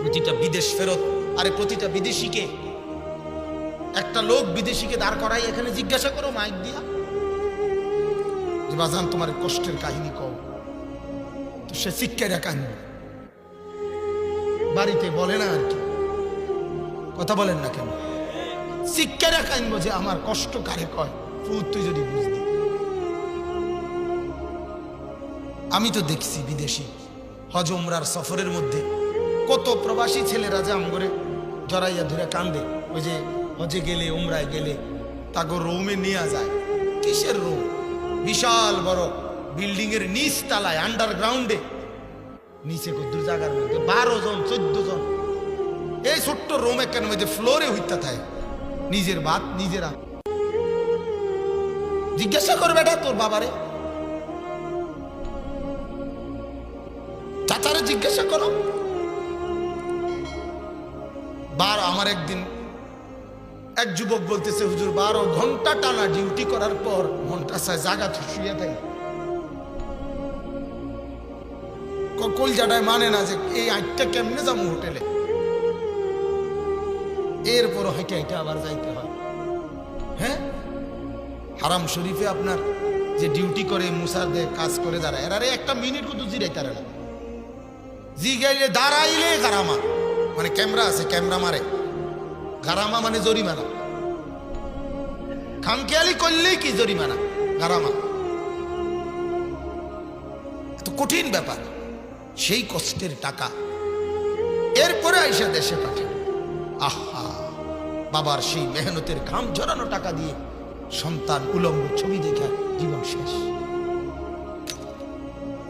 প্রতিটা বিদেশ ফেরত, আরে প্রতিটা বিদেশিকে, একটা লোক বিদেশিকে দাঁড় করাই এখানে জিজ্ঞাসা করো মাইক দিয়া। যে বাজান, তোমার কষ্টের কাহিনী কও। তো সে শিক্ষাটা কাহিনী। বাড়িতে বলে না আর কি। কথা বলেন না কেন? শিক্ষারা কাহিনী যে আমার কষ্ট কারে কয়? তুই যদি বুঝবি আমি তো দেখছি বিদেশি হজ, উমরার সফরের মধ্যে কত প্রবাসী ছেলেরা যে আমগরে জড়াইয়া ধরে কান্দে। ওই যে হজে গেলে, উমরায় গেলে তাকে রুমে নিয়ে যায়। কিসের রুম? বিশাল বড় বিল্ডিং এর নিচ তালায় আন্ডারগ্রাউন্ডে নিচে কদ্দুর জায়গার মধ্যে? বারো জন, চোদ্দ জন। এই ছোট্ট রুম একখান মধ্যে ফ্লোরে হইতা থাকে? নিজের ভাত নিজেরা জিজ্ঞাসা করবে এটা তোর বাবারে। চাচারে জিজ্ঞাসা করো। বারো আমার একদিন এক যুবক বলতেছে, হুজুর, বারো ঘণ্টা টানা ডিউটি করার পর ঘণ্টা সায় জাগা শুয়ে দেয়। কল জাডায় মানে না যে এই আটটা কেমনে যাব হোটেলে? এরপর হেঁটে হেঁটে আবার যাইতে হয়। হ্যাঁ? হারাম শরীফে আপনার যে ডিউটি করে মুসাদে কাজ করে দাঁড়ায়, এরারে একটা মিনিট কিন্তু জিরাই তারা না। জি গেলে দাঁড়াইলে গারামা মানে ক্যামেরা আছে, ক্যামেরা মারে। গারামা মানে জরিমানা। খামখেয়ালি করলেই কি জরিমানা? গারামা। এত কঠিন ব্যাপার। সেই কষ্টের টাকা। এরপরে আইসা দেশে পাঠানো আহা! বাবার সেই মেহনতের ঘাম ঝরানো টাকা দিয়ে সন্তান উলম্ব ছবি দেখে জীবন শেষ।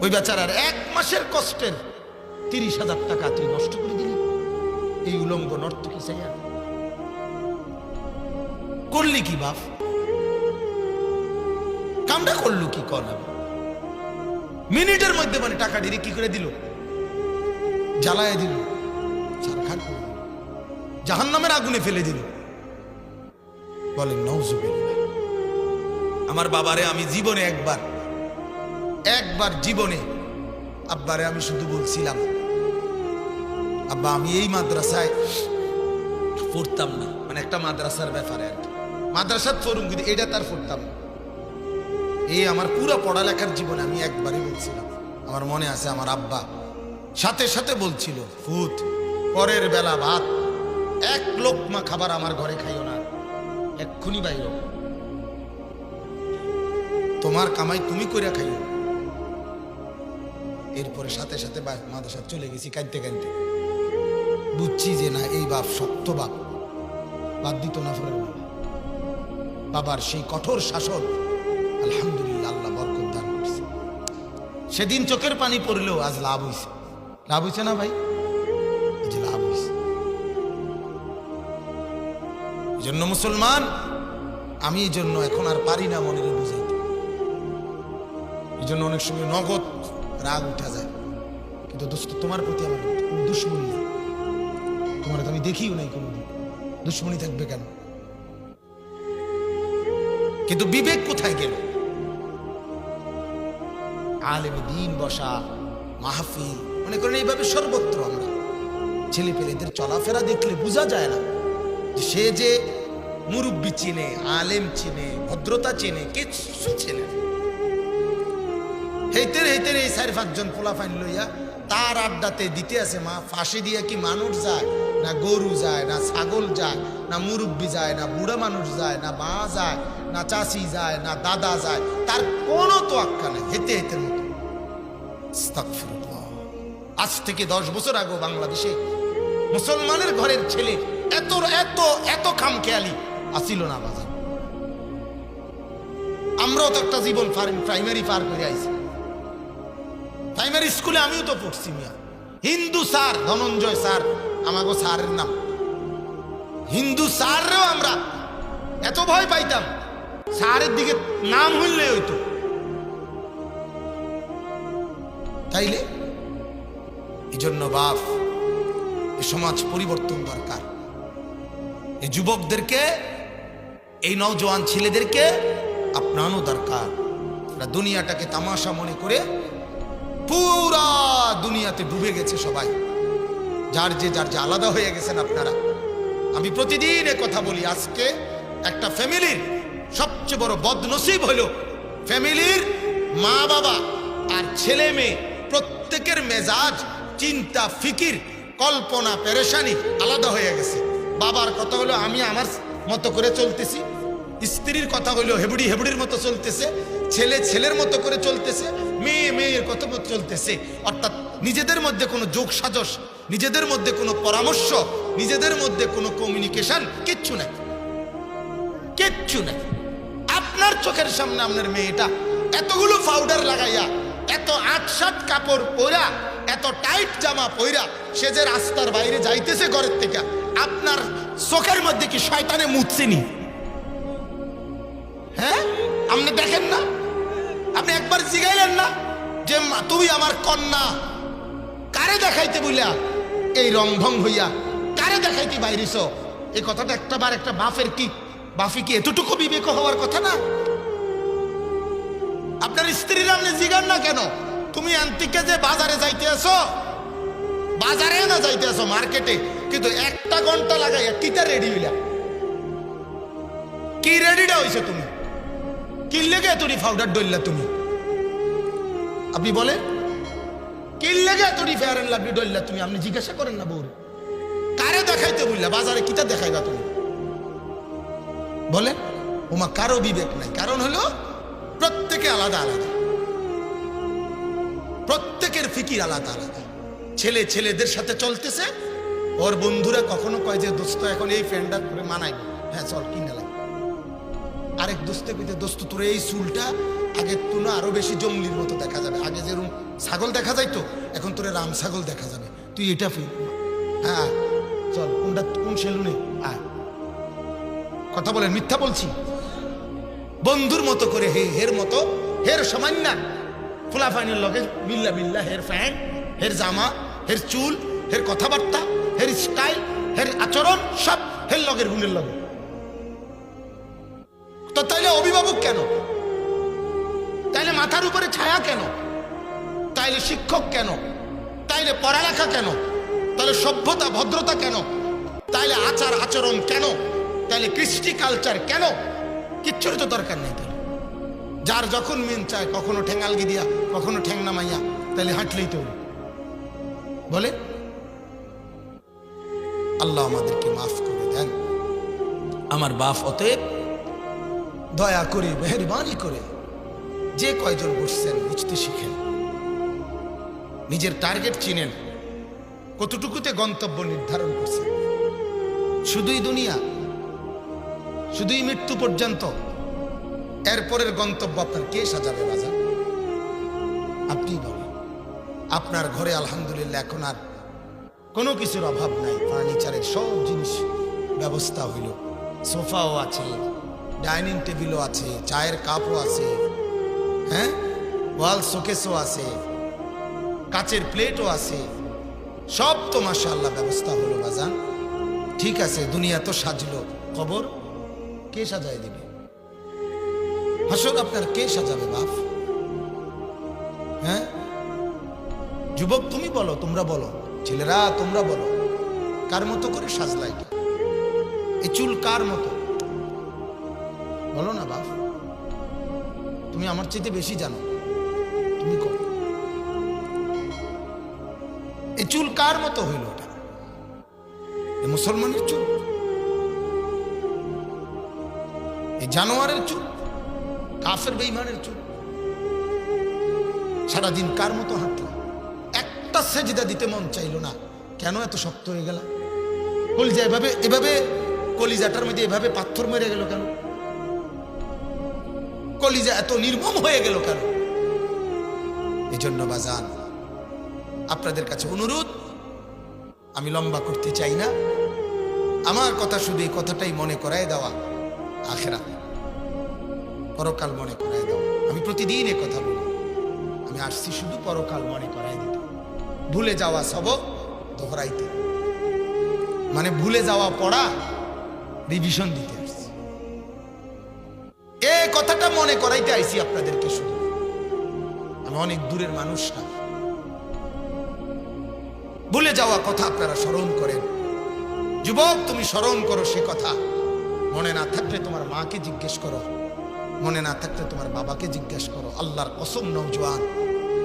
ওই বেচারার এক মাসের কষ্টের তিরিশ হাজার টাকা তুই নষ্ট করে দিলি? এই উলঙ্গ নর্তকি চাইয়া করলি কি বাপ? কামটা করল কি কর মিনিটের মধ্যে মানে টাকা ডিরে কি করে দিল? জ্বালায় দিল। জাহান নামের আগুনে ফেলে দিল। বলেন নৌজুবিল্লাহ আমার বাবারে আমি জীবনে একবার একবার জীবনে আব্বারে আমি শুধু বলছিলাম আব্বা, আমি এই মাদ্রাসায় পড়তাম না। মানে একটা মাদ্রাসার ব্যাপারে আর কি। মাদ্রাসার পড়ুম কিন্তু এটা তার পড়তাম না। এই আমার পুরো পড়ালেখার জীবনে আমি একবারই বলছিলাম। আমার মনে আছে আমার আব্বা সাথে সাথে বলছিল, ফুত, পরের বেলা ভাত, এক লোকমা খাবার আমার ঘরে খাইও না। এক্ষুনি বাইর। তোমার কামাই তুমি কইরা খাইও। এরপরে সাথে সাথে মাদ্রাসা চলে গেছি কাঁদতে কাঁদতে। বুঝছি যে না, এই বাপ শক্ত বাপ। বাদ দিত না বাবা বাবার সেই কঠোর শাসন আলহামদুলিল্লাহ আল্লাহ বরকত দান করছে। সেদিন চোখের পানি পড়লেও আজ লাভ হইছে। লাভ হইছে না ভাই? যে লাভ এই জন্য মুসলমান, আমি এই জন্য এখন আর পারি না মনের বুঝাইতে এই জন্য অনেক সময় নগদ রাগ উঠা যায়। কিন্তু দোস্ত, তোমার প্রতি আমার দুশ্মনী তোমার তো আমি দেখিও নাই কোনোদিন। দুশ্মনী থাকবে কেন? কিন্তু বিবেক কোথায় গেল? আলেম দিন বসা, মাহফিল, মনে করেন এইভাবে সর্বত্র আমরা। ছেলে পেলেদের চলাফেরা দেখলে বোঝা যায় না যে সে যে মুরব্বী চিনে, আলেম চিনে, ভদ্রতা চেনে, কিছু চেনে। হেইতের হেইতের এই চার পাঁচজন পোলা ফাইন লইয়া তার আড্ডাতে দিতে আছে মা, ফাঁসি দিয়ে কি মানুষ যায়, না গরু যায়, না ছাগল যায়, না মুরব্বি যায়, না বুড়া মানুষ যায়, না মা যায়, না চাষি যায়, না দাদা যায়, তার কোনো তো আক্কা নেই হেতে হেতের মতো। আজ থেকে দশ বছর আগে বাংলাদেশে মুসলমানের ঘরের ছেলে এত এত এত খামখেয়ালি আসিল না বাজার। আমরাও তো একটা জীবন প্রাইমারি পার করে আইছি। প্রাইমারি স্কুলে আমিও তো পড়ছি মিয়া। হিন্দু স্যার, ধনঞ্জয় স্যার আমাকে স্যারের নাম। হিন্দু স্যাররেও আমরা এত ভয় পাইতাম। স্যারের দিকে নাম হইলে হইতো। তাইলে? এই জন্য বাপ, এ সমাজ পরিবর্তন দরকার। এই যুবকদেরকে, এই নওজোয়ান ছেলেদেরকে আপনারও দরকার। দুনিয়াটাকে তামাশা মনে করে পুরা দুনিয়াতে ডুবে গেছে সবাই। যার যে যার যে আলাদা হয়ে গেছেন আপনারা। আমি প্রতিদিন কথা বলি, আজকে একটা ফ্যামিলির সবচেয়ে বড় বদনসিব হলো ফ্যামিলির মা বাবা আর ছেলে মেয়ে। প্রত্যেকের মেজাজ, চিন্তা, ফিকির, কল্পনা, পেরেশানি আলাদা হয়ে গেছে। বাবার কথা হলো, আমি আমার মতো করে চলতেছি। স্ত্রীর কথা হলো, হেবুড়ি হেবুড়ির মতো চলতেছে। ছেলে ছেলের মতো করে চলতেছে। মেয়ে মেয়ের মতো চলতেছে। অর্থাৎ নিজেদের মধ্যে কোনো যোগ সাজস নিজেদের মধ্যে কোনো পরামর্শ, নিজেদের মধ্যে কোনো কমিউনিকেশন কিচ্ছু নাই। কিচ্ছু নাই। আপনার চোখের সামনে আপনার মেয়েটা এতগুলো পাউডার লাগাইয়া, এত আটসাট কাপড় পরা এত টাইট জামা পইরা সে যে রাস্তার বাইরে যাইতেছে ঘরের থেকে, আপনার চোখের মধ্যে কি শয়তানে মুছছেনি হ্যাঁ? আপনি দেখেন না? আপনি একবার জিগাইলেন না যে তুমি আমার কন্যা। কারে দেখাইতে বইলা এই রং ভং হইয়া কারে দেখাইতে বাইরিস এই কথাটা একটা বার একটা বাফের কি, বাফি কি এতটুকু বিবেক হওয়ার কথা না? আপনার স্ত্রীর আপনি জিগান না কেন? তুমি আন্তিকে যে বাজারে যাইতে আসো বাজারে না যাইতে আসো মার্কেটে, কিন্তু একটা ঘণ্টা লাগাই কিটা রেডি হইলা? কি রেডিটা হইছো তুমি? কি লেগে তুমি পাউডার তুমি? আপনি বলেন, কি লেগে তুমি ফেয়ার অ্যান্ড তুমি? আপনি জিজ্ঞাসা করেন না বউরে। কারে দেখাইতে বললা বাজারে কিটা দেখাইবা তুমি? বলেন ওমা কারও বিবেক নাই। কারণ হলো, প্রত্যেকে আলাদা আলাদা। প্রত্যেকের ফিকির আলাদা আলাদা। ছেলে ছেলেদের সাথে চলতেছে। ওর বন্ধুরা কখনো কয় যে, দোস্ত, এখন এই ফ্যানটা করে মানাই হ্যাঁ চল, কিনে আরেক দোস্তে কইতে, দোস্ত, তোর এই চুলটা আগের তুলনা আরও বেশি জঙ্গলির মতো দেখা যাবে। আগে যেরকম ছাগল দেখা যাইতো, এখন তোরে রাম ছাগল দেখা যাবে। তুই এটা ফির হ্যাঁ চল, কোনটা, কোন সেলুনে? আয়। কথা বলেন, মিথ্যা বলছি। বন্ধুর মতো করে হে, হের মতো, হের সামান্য। ফুলাফাইনের লগে বিল্লা বিল্লা হের ফ্যান, হের জামা, হের চুল, হের কথাবার্তা, হের স্টাইল, হের আচরণ, সব হের লগের গুণের লগে। তো তাইলে অভিভাবক কেন? তাইলে মাথার উপরে ছায়া কেন? তাইলে শিক্ষক কেন? তাইলে পড়ালেখা কেন? তাহলে সভ্যতা, ভদ্রতা কেন? তাইলে আচার, আচরণ কেন? তাইলে কৃষ্টি কালচার কেন? কিচ্ছুর তো দরকার নেই তাহলে যার যখন মেন চায়, কখনো ঠেঙ্গালগি দিয়া কখনো ঠ্যাং নামাইয়া তাহলে হাঁটলেই তো বলে? আল্লাহ আমাদেরকে মাফ করে দেন। আমার বাপ অতএব দয়া করে, মেহরবানি করে যে কয়জন বসছেন বুঝতে শিখেন। নিজের টার্গেট চিনেন। কতটুকুতে গন্তব্য নির্ধারণ করছেন। শুধুই দুনিয়া, শুধুই মৃত্যু পর্যন্ত। এরপরের গন্তব্য আপনার কে সাজাবে বাজার আপনি বলেন। আপনার ঘরে আলহামদুলিল্লাহ এখন আর কোনো কিছুর অভাব নাই। ফার্নিচারের সব জিনিস ব্যবস্থা হইল। সোফাও আছে ডাইনিং টেবিলও আছে, চায়ের কাপও আছে হ্যাঁ? ওয়াল শোকেসও আছে, কাচের প্লেটও আছে। সব তো মাশাআল্লাহ ব্যবস্থা হলো বাজান। ঠিক আছে, দুনিয়া তো সাজলো। খবর? কে সাজায় দিবে? হাসক আপনার কে সাজাবে বাপ? হ্যাঁ? যুবক, তুমি বলো, তোমরা বলো। ছেলেরা, তোমরা বলো। কার মতো করে সাজলাই এ চুল কার মতো? বলো না, বাপ। তুমি আমার চাইতে বেশি জানো। তুমি কো এই চুল কার মতো হইল এটা এ মুসলমানের চুল? এ জানোয়ারের চুল? কাফের বেইমানের চুল? সারাদিন কার মতো হাঁটলাম? একটা সেজিদা দিতে মন চাইলো না। কেন এত শক্ত হয়ে গেল কলিজা এভাবে এভাবে কলিজাটার মধ্যে এভাবে পাথর মেরে গেল কেন? কলিজা এত নির্মম হয়ে গেল কেন? এই জন্য বাজান, আপনাদের কাছে অনুরোধ, আমি লম্বা করতে চাই না। আমার কথা শুধু এই কথাটাই মনে করায় দেওয়া আখেরা পরকাল মনে করায় দেওয়া। আমি প্রতিদিন এ কথা বলি। আমি আসছি শুধু পরকাল মনে করাই দিতে। ভুলে যাওয়া সবক দোহরাইতে। মানে ভুলে যাওয়া পড়া রিভিশন দিতে। মনে করাইতে আইছি আপনাদেরকে শুধু। আমি অনেক দূরের মানুষ না। ভুলে যাওয়া কথা আপনারা স্মরণ করেন। যুবক, তুমি স্মরণ করো সে কথা। মনে না থাকলে তোমার মাকে জিজ্ঞেস করো। মনে না থাকলে তোমার বাবাকে জিজ্ঞেস করো। আল্লাহর কসম নৌজওয়ান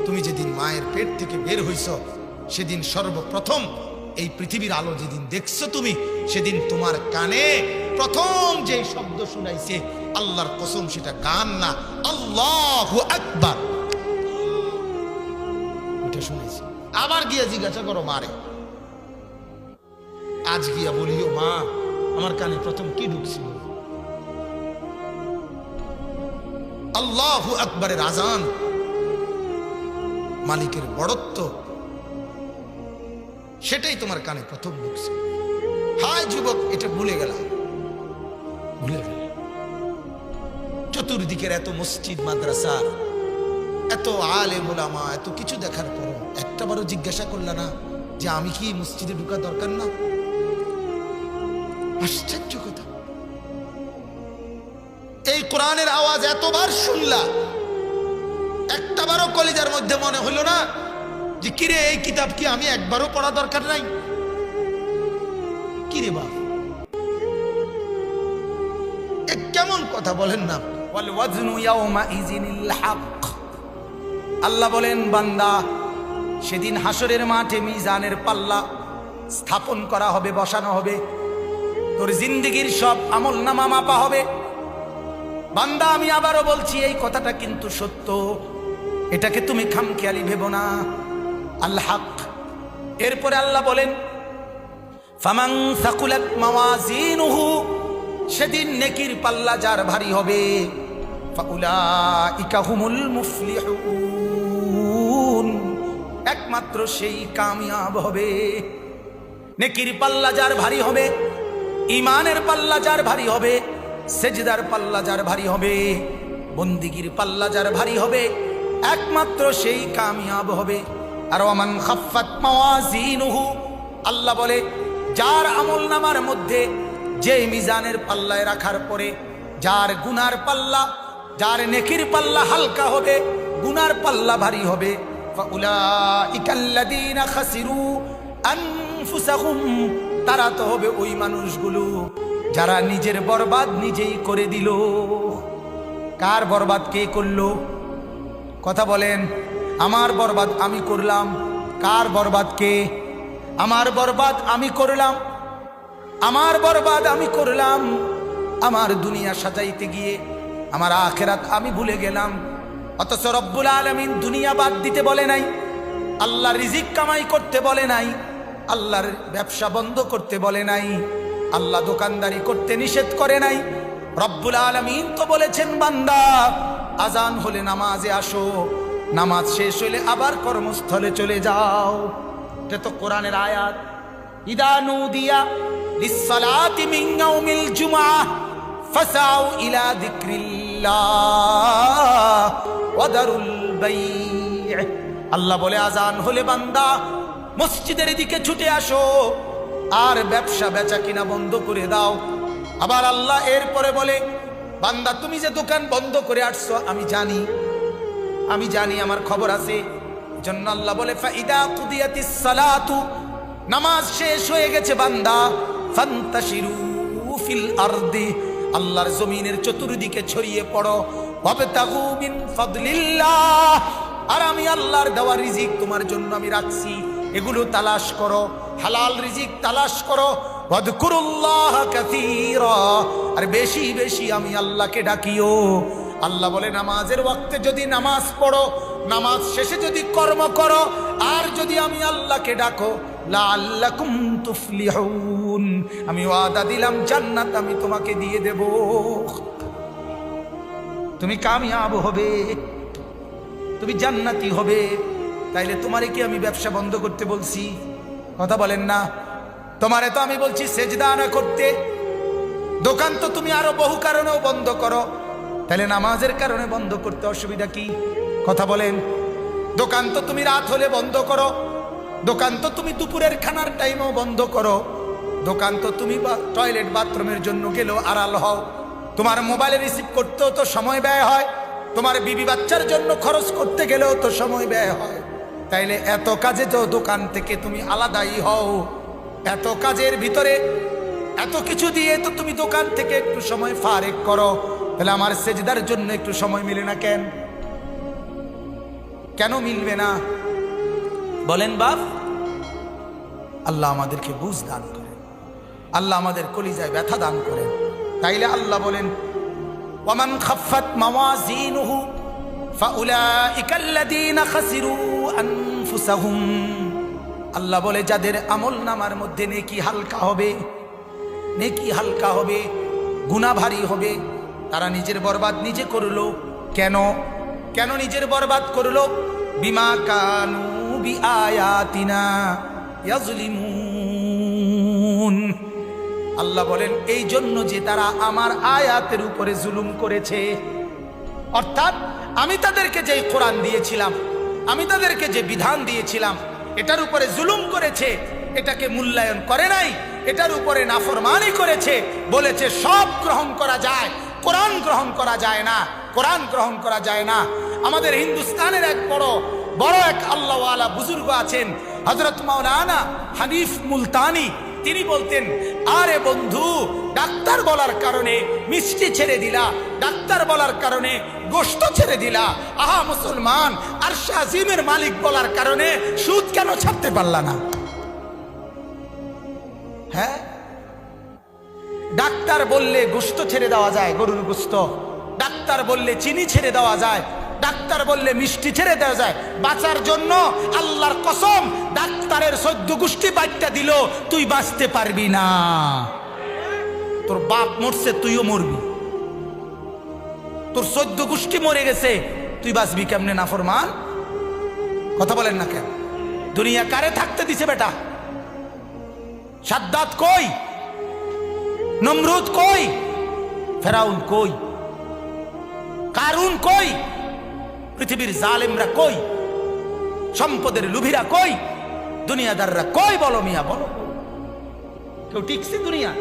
তুমি যেদিন মায়ের পেট থেকে বের হইছ, সেদিন সর্বপ্রথম এই পৃথিবীর আলো যেদিন দেখছ তুমি, সেদিন তোমার কানে প্রথম যে শব্দ শুনাইছে আল্লাহর কসম সেটা গান না। আল্লাহ আকবার। ওটা শুনেছি। আবার গিয়া জিজ্ঞাসা করো মারে আজ গিয়া বলিও, মা, আমার কানে প্রথম কি ঢুকছিল? আল্লাহ আকবরের আজান, মালিকের বড়ত্ব, সেটাই তোমার কানে প্রথম ঢুকছে। হায় যুবক, এটা ভুলে গেলাম। ভুলে গেল চতুর্দিকের এত মসজিদ, মাদ্রাসা, এত আলে মোলামা এত কিছু দেখার পর একটা বারও জিজ্ঞাসা করলা না যে আমি কি মসজিদে ঢুকা দরকার না? আশ্চর্য কথা। এই কোরআনের আওয়াজ এতবার শুনলা একটা বারও কলিজার মধ্যে মনে হলো না যে কিরে, এই কিতাব কি আমি একবারও পড়া দরকার নাই? কিরে বাপ কেমন কথা বলেন না আল্লাহ বলেন, বান্দা, সেদিন হাসরের মাঠে মিজানের পাল্লা স্থাপন করা হবে, বসানো হবে। তোর জিন্দিগির সব আমল নামা মাপা হবে। বান্দা, আমি আবারও বলছি, এই কথাটা কিন্তু সত্য। এটাকে তুমি খামখেয়ালি ভেব না। আল্লাহ এরপরে আল্লাহ বলেন সেদিন নেকির পাল্লা যার ভারী হবে। একমাত্র সেই কামিয়াব হবে। নেকির পাল্লা যার ভারী হবে ইমানের পাল্লা যার ভারী হবে, সেজদার পাল্লা যার ভারী হবে, বন্দিগির পাল্লা যার ভারী হবে, একমাত্র সেই কামিয়াব হবে। আর আমান খাফাত মাওয়াজিনুহু, আল্লাহ বলে, যার আমল নামার মধ্যে যে মিজানের পাল্লায় রাখার পরে, যার গুনার পাল্লা যার নেকির পাল্লা হালকা হবে, গুনার পাল্লা ভারী হবে। তারা তো হবে ওই মানুষগুলো যারা নিজের বরবাদ নিজেই করে দিল। কার বরবাদ কে করল? কথা বলেন, আমার বরবাদ আমি করলাম, কার বরবাদ কে? আমার বরবাদ আমি করলাম, আমার বরবাদ আমি করলাম, আমার দুনিয়া সাজাইতে গিয়ে আমার আখেরাত আমি ভুলে গেলাম। অথচ রব্বুল আলমিন দুনিয়া বাদ দিতে বলে নাই, আল্লাহ রিজিক কামাই করতে বলে নাই, আল্লাহর ব্যবসা বন্ধ করতে বলে নাই, আল্লাহ দোকানদারি করতে নিষেধ করে নাই। রব্বুল আলমিন তো বলেছেন, বান্দা, আজান হলে নামাজে আসো, নামাজ শেষ হলে আবার কর্মস্থলে চলে যাও। এটা তো কোরআনের আয়াত। ইদা নুদিয়া লিসসালাতি ফাসাউ ইলা যিকরিল্লাহ ওয়াদারুল বাই' আল্লাহ বলে, আজান হলে বান্দা মসজিদের দিকে ছুটে আসো, আর ব্যবসা বেচা কিনা বন্ধ করে দাও। আবার আল্লাহ এরপরে বলে, বান্দা, তুমি যে দোকান বন্ধ করে আসছো, আমি জানি আমি জানি আমার খবর আছে। জন্য আল্লাহ বলে, ফাইদা কুদিয়াতিস সালাতু, নামাজ শেষ হয়ে গেছে বান্দা, ফান্তাশিরু ফিল আরদি। আল্লাহর জমিনের চতুর্দিকে ছড়িয়ে পড়ো। আর আমি আল্লাহর দেওয়া রিজিক তোমার জন্য আমি রাখছি। এগুলো তালাশ করো। হালাল রিজিক তালাশ করো। আর বেশি বেশি আমি আল্লাহকে ডাকিও। আল্লাহ বলে, নামাজের ওয়াক্তে যদি নামাজ পড়ো, নামাজ শেষে যদি কর্ম করো, আর যদি আমি আল্লাহকে ডাকো লাআল্লাকুম তুফলিহুন। আমি ওয়াদা দিলাম, জান্নাত আমি তোমাকে দিয়ে দেব। তুমি কামিয়াব হবে, তুমি জান্নাতি হবে। তাইলে তোমারে কি আমি ব্যবসা বন্ধ করতে বলছি? কথা বলেন না। তোমারে তো আমি বলছি সেজদা না করতে। দোকান তো তুমি আরও বহু কারণেও বন্ধ করো। তাহলে নামাজের কারণে বন্ধ করতে অসুবিধা কি? কথা বলেন। দোকান তো তুমি রাত হলে বন্ধ করো। দোকান তো তুমি দুপুরের খানার টাইমও বন্ধ করো। দোকান তো তুমি টয়লেট বাথরুমের জন্য গেলেও আড়াল হও। তোমার মোবাইলে রিসিভ করতেও তো সময় ব্যয় হয়। তোমার বিবি বাচ্চার জন্য খরচ করতে গেলেও তো সময় ব্যয় হয়। তাইলে এত কাজে তো দোকান থেকে তুমি আলাদাই হও। এত কাজের ভিতরে এত কিছু দিয়ে তো তুমি দোকান থেকে একটু সময় ফারেক করো। তাহলে আমার সেজদার জন্য একটু সময় মিলে না কেন? কেন মিলবে না? বলেন, বাপ। আল্লাহ আমাদেরকে বুঝ দান করেন। আল্লাহ আমাদের কলিজায় ব্যথা দান করেন। তাইলে আল্লাহ বলেন ওমান খাফাত মাওয়াজিনুহু ফাউলাইকা খাসিরু আনফুসাহুম। আল্লাহ বলে, যাদের আমল নামার মধ্যে নেকি হালকা হবে, নেকি হালকা হবে গুনাহ ভারী হবে, তারা নিজের বরবাদ নিজে করল। কেন? কেন নিজের বরবাদ করল? বিমা কানু আল্লাহ বলেন এই জন্য যে তারা আমার আয়াতের উপরে জুলুম করেছে, অর্থাৎ আমি তাদেরকে যে কোরআন দিয়েছিলাম, আমি তাদেরকে যে বিধান দিয়েছিলাম, এটার উপরে জুলুম করেছে, এটাকে মূল্যায়ন করে নাই, এটার উপরে নাফরমানি করেছে, বলেছে সব গ্রহণ করা যায়, কোরআন গ্রহণ করা যায় না, কোরআন গ্রহণ করা যায় না। আমাদের হিন্দুস্তানের এক বড় বড় এক আল্লাহওয়ালা বুজুর্গ আছেন হজরত মাওলানা হানিফ মুলতানি। তিনি বলতেন, আরে বন্ধু, ডাক্তার বলার কারণে মিষ্টি ছেড়ে দিলা, ডাক্তার বলার কারণে গোস্ত ছেড়ে দিলা। আহা, মুসলমান আর শাহিমের মালিক বলার কারণে সুদ কেন ছাড়তে পারলা না? হ্যাঁ? ডাক্তার বললে গোস্ত ছেড়ে দেওয়া যায়, গরুর গোস্ত ডাক্তার বললে চিনি ছেড়ে দেওয়া যায় ডাক্তার বললে মিষ্টি ছেড়ে দেওয়া যায়। বাঁচার জন্য আল্লাহর কসম, ডাক্তারের সদ্য গোষ্ঠী বাচ্চা দিল, তুই বাঁচতে পারবি না। তোর বাপ মরছে, তুইও মরবি। তোর সদ্য গোষ্ঠী মরে গেছে, তুই বাঁচবি কেমনে নাফরমান কথা বলেন না কেন? দুনিয়া কারে থাকতে দিছে বেটা? সাদ্দাত কই? নমরুদ কই? ফেরাউন কই? কারুন কই? পৃথিবীর জালেমরা কই? সম্পদের লুভিরা কই? দুনিয়াদাররা কই বলো মিয়া, বলো। কেউ টিকছে দুনিয়া?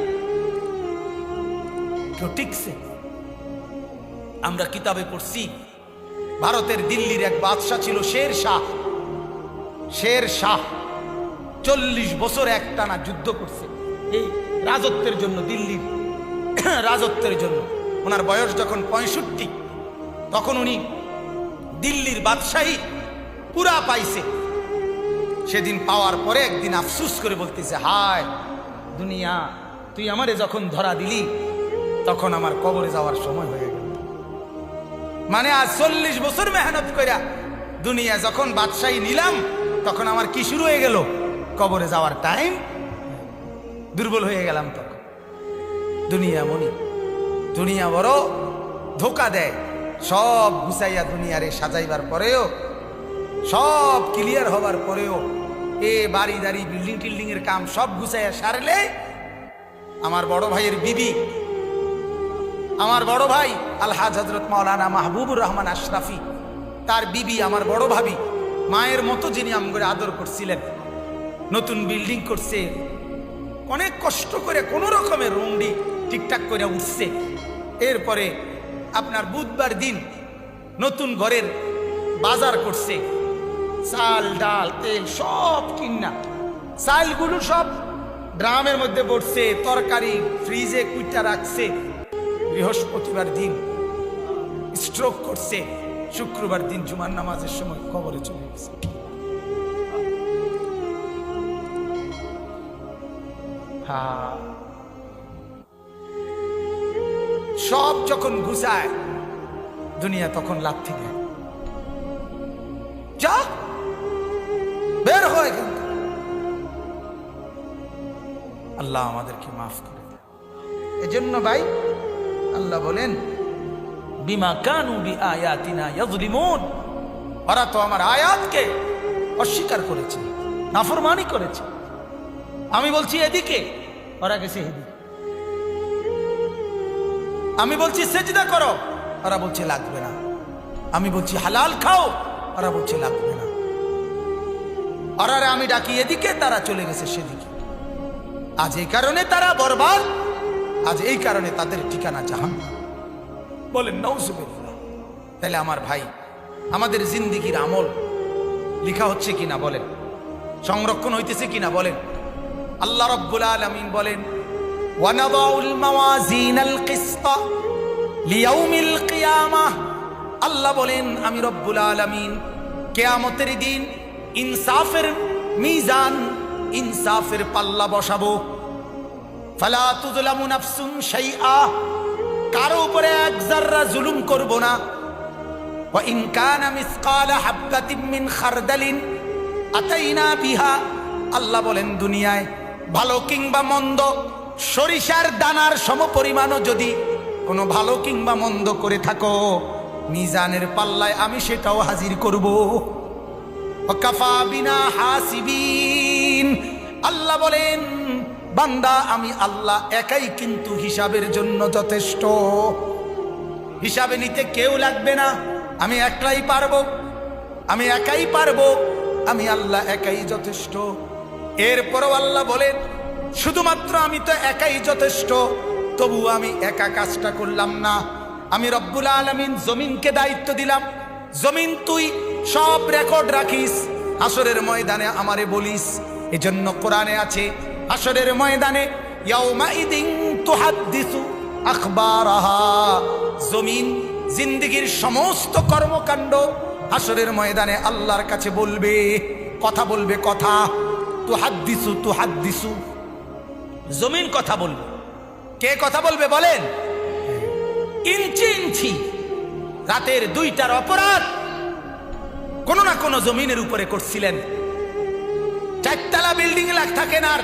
কেউ টিকছে? আমরা কিতাবে পড়ছি, ভারতের দিল্লির এক বাদশাহ ছিল শের শাহ। শের শাহ চল্লিশ বছর একটানা যুদ্ধ করছে। এই রাজত্বের জন্য, দিল্লির রাজত্বের জন্য। ওনার বয়স যখন পঁয়ষট্টি, তখন উনি দিল্লির বাদশাহী পুরা পাইছে। সেদিন পাওয়ার পরে একদিন আফসুস করে বলতেছে, হায়, দুনিয়া, তুই আমারে যখন ধরা দিলি, তখন আমার কবরে যাওয়ার সময় হয়ে গেল। মানে আজ চল্লিশ বছর মেহনত কইরা দুনিয়া যখন বাদশাহী নিলাম, তখন আমার কি শুরু হয়ে গেল? কবরে যাওয়ার টাইম দুর্বল হয়ে গেলাম তখন। দুনিয়া মনি, দুনিয়া বড় ধোকা দেয়। সব গুছাইয়া দুনিয়ারে সাজাইবার পরেও, সব ক্লিয়ার হবার পরেও এ বাড়ি, দাড়ি বিল্ডিং টিল্ডিং এর কাম সব গুছাইয়া সারলে আমার বড় ভাইয়ের বিবি, আমার বড় ভাই আলহাজ হজরত মাওলানা মাহবুবুর রহমান আশরাফি, তার বিবি আমার বড় ভাবি, মায়ের মতো যিনি আমগরে আদর করছিলেন, নতুন বিল্ডিং করছে, অনেক কষ্ট করে কোনো রকমের রুমডি ঠিকঠাক করে উঠছে। এরপরে আপনার বুধবার দিন নতুন ঘরের বাজার করছে। চাল, ডাল, তেল সব কিনা। চালগুলো সব ড্রামের মধ্যে পড়ছে, তরকারি, ফ্রিজে কুইটা রাখছে। বৃহস্পতিবার দিন স্ট্রোক করছে, শুক্রবার দিন জুমার নামাজের সময় খবরে চলে গেছে। হ্যাঁ সব যখন ঘুষায় দুনিয়া তখন লাথি দেয় যা, বের হয় থেকে। আল্লাহ আমাদেরকে মাফ করে দেয় এজন্য ভাই, আল্লাহ বলেন, বিমা কানু বি আয়াতিনা ইয়াজলিমুন ওরা তো আমার আয়াতকে অস্বীকার করেছে, নাফরমানি করেছে। আমি বলছি এদিকে, ওরা গেছে এদিকে। আমি বলছি সেজদা করো। ওরা বলছে, লাগবে না। আমি বলছি, হালাল খাও। ওরা বলছে, লাগবে না। ওরারে আমি ডাকি এদিকে, তারা চলে গেছে সেদিকে। আজ এই কারণে তারা বরবাদ, আজ এই কারণে তাদের ঠিকানা জাহান বলেন নৌসুবিল্লাহ তাহলে আমার ভাই, আমাদের জিন্দিগির আমল লিখা হচ্ছে কিনা বলেন? সংরক্ষণ হইতেছে কিনা বলেন? আল্লাহ রব্বুল আলামিন বলেন ওয়ানাদাউল মাওয়াজিনাল কিসত লিয়াউমিল কিয়ামাহ আল্লাহ বলেন, আমি রব্বুল আলামিন কেয়ামতের দিন ইনসাফের মিজান, ইনসাফের পাল্লা বসাবো। ফালা তুজলামু নাফসুন শাইআ, কারও উপরে এক জাররা জুলুম করব না। ওয়া ইন কানা মিসকালা হাববাতিন মিন খারদালিন আতাইনা বিহা। আল্লাহ বলেন, দুনিয়ায় ভালো কিংবা মন্দ সরিষার দানার সমপরিমাণও যদি কোনো ভালো কিংবা মন্দ করে থাকো, মিজানের পাল্লায় আমি সেটাও হাজির করব। হাসিবিন। আল্লাহ বলেন, বান্দা, আমি আল্লাহ একাই কিন্তু হিসাবের জন্য যথেষ্ট। হিসাবে নিতে কেউ লাগবে না, আমি একলাই পারব। আমি একাই পারব, আমি আল্লাহ একাই যথেষ্ট। এরপরও আল্লাহ বলেন শুধুমাত্র আমি তো একাই যথেষ্ট, তবু আমি একা কাজটা করলাম না। আমি রব্বুল আলমিন জমিনকে দায়িত্ব দিলাম। জমিন তুই সব রেকর্ড রাখিস আসরের ময়দানে আমারে বলিস। এজন্য কোরআনে আছে আসরের ময়দানে জমিন জিন্দিগির সমস্ত কর্মকাণ্ড হাসরের ময়দানে আল্লাহর কাছে বলবে, কথা বলবে কথা। তু হাত দিসু তু দিসু জমিন কথা বলবে। কে কথা বলবে বলেন? ইঞ্চি ইঞ্চি। রাতের দুইটার অপরাধ কোনো না কোনো জমিনের উপরে করছিলেন। চারতলা বিল্ডিং লাখ থাকেন আর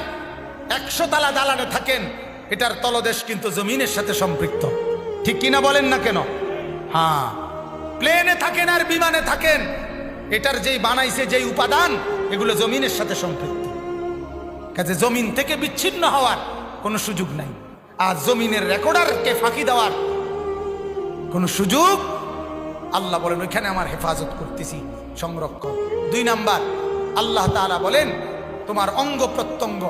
একশো তালা দালানে থাকেন। এটার তলদেশ কিন্তু জমিনের সাথে সম্পৃক্ত। ঠিক কিনা বলেন না কেন? হ্যাঁ। প্লেনে থাকেন আর বিমানে থাকেন। এটার যেই বানাইছে যেই উপাদান, এগুলো জমিনের সাথে সম্পৃক্ত। কাজে জমিন থেকে বিচ্ছিন্ন হওয়ার কোনো সুযোগ নাই। আর জমিনের রেকর্ডারকে ফাঁকি দেওয়ার কোনো সুযোগ আল্লাহ বলেন, ওইখানে আমার হেফাজত করতেছি সংরক্ষণ দুই নাম্বার, আল্লাহ তাআলা বলেন, তোমার অঙ্গ প্রত্যঙ্গ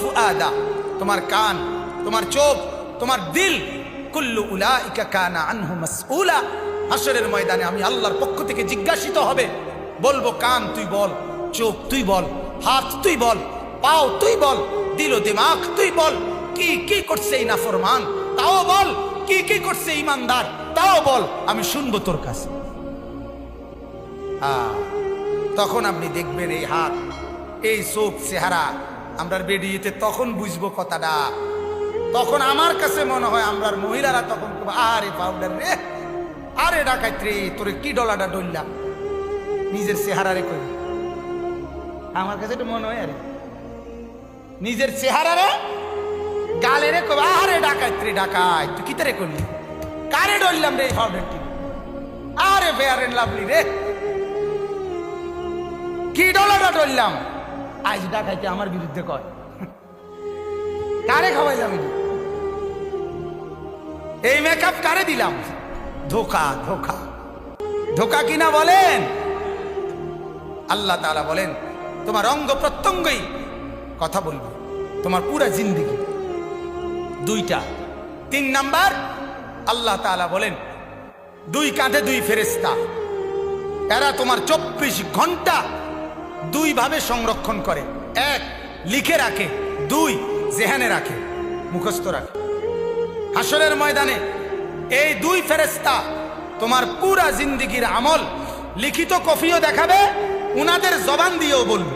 ফুআদা, তোমার কান, তোমার চোখ, তোমার দিল, কুল্লু উলাইকা কানা আনহু মাসউলা। হাসরের ময়দানে আমি আল্লাহর পক্ষ থেকে জিজ্ঞাসিত হবে, বলব কান তুই বল। চোখ তুই বল, হাত তুই বল, পাও তুই বল, দিল দিমাগ তুই বল, কি কি করছে এই নাফরমান? তাও বল, কি কি করছে ইমানদার? তাও বল, আমি শুনব তোর কাছে। তখন আপনি দেখবেন এই হাত, এই চোখ চেহারা আমরা বেরিয়েতে তখন বুঝব কথাটা। তখন আমার কাছে মনে হয় আমরার মহিলারা তখন আরে পাউডার রে, আরে ডাকাইত রে তোরে কি ডলাটা ডললাম নিজের চেহারা রে কই আমার কাছে একটু মনে হয় আরে। নিজের চেহারা রে, গালে রে কই আরে ডাকাইত রে ডাকাই। তুই কিতারে করলি? কারে ডললাম রে পাউডারটি আরে ফেয়ার এন্ড লাভলি রে। কি ডলাটা ডললাম আজ ডাকাইতে আমার বিরুদ্ধে কয়। কারে খাওয়াইলাম? এই মেকআপ কারে দিলাম? ধোকা ধোকা। ধোকা কিনা বলেন? আল্লাহ তাআলা বলেন তোমার অঙ্গ প্রত্যঙ্গই কথা বলবে। তোমার পুরা জিন্দিগি। দুইটা। তিন নাম্বার, আল্লাহ তাআলা বলেন, দুই কাঁধে দুই ফেরেস্তা এরা তোমার চব্বিশ ঘণ্টা দুই ভাবে সংরক্ষণ করে। এক, লিখে রাখে। দুই, জেহানে রাখে। মুখস্থ রাখে। হাসরের ময়দানে এই দুই ফেরেস্তা তোমার পুরা জিন্দিগির আমল লিখিত কফিও দেখাবে উনাদের জবান দিয়েও বলবে।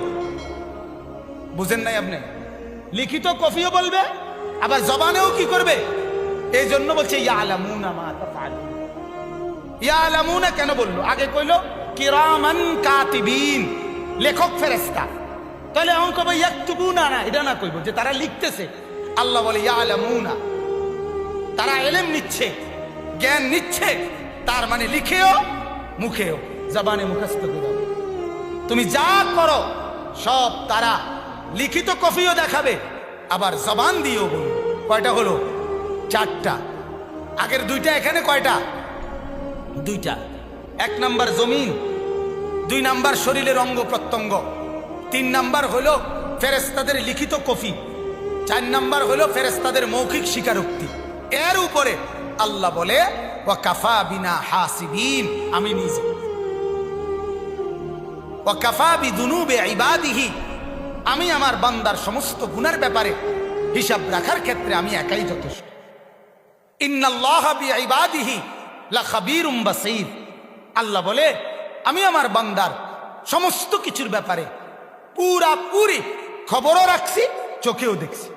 বুঝেন নাই আপনি? লিখিত কফিও বলবে, আবার জবানেও কি করবে? এই জন্য বলছে কেন বলল? আগে কইলো, কিরামান কাতিবিন। লেখক ফেরেস্তা তাহলে এখন কবে ইয়াকতুবুনা না। এটা না কইব, যে তারা লিখতেছে। আল্লাহ বলে, ইয়ালামুনা। তারা এলেম নিচ্ছে, জ্ঞান নিচ্ছে, তার মানে লিখেও, মুখেও, জবানে মুখস্থ করে তুমি যা করো, সব তারা লিখিত কফিও দেখাবে, আবার জবান দিয়েও বলবে। কয়টা হলো? চারটা। আগের দুইটা এখানে কয়টা? দুইটা। এক নাম্বার জমিন, দুই নাম্বার শরীরের অঙ্গ প্রত্যঙ্গ, তিন নাম্বার হলো ফেরেস্তাদের লিখিত কফি, চার নাম্বার হলো ফেরেস্তাদের মৌখিক স্বীকারোক্তি। এর উপরে আল্লাহ বলে ও কাফা বিনা হাসিবিন। আমি নিজে। ও কাফা বিদুনুবে ইবাদিহি। আমি আমার বান্দার সমস্ত গুণের ব্যাপারে হিসাব রাখার ক্ষেত্রে আমি একাই যথেষ্ট। লাখাবীরুম বাসীর। আল্লাহ বলে, আমি আমার বান্দার সমস্ত কিছুর ব্যাপারে পুরা পুরি খবরও রাখছি, চোখেও দেখছি।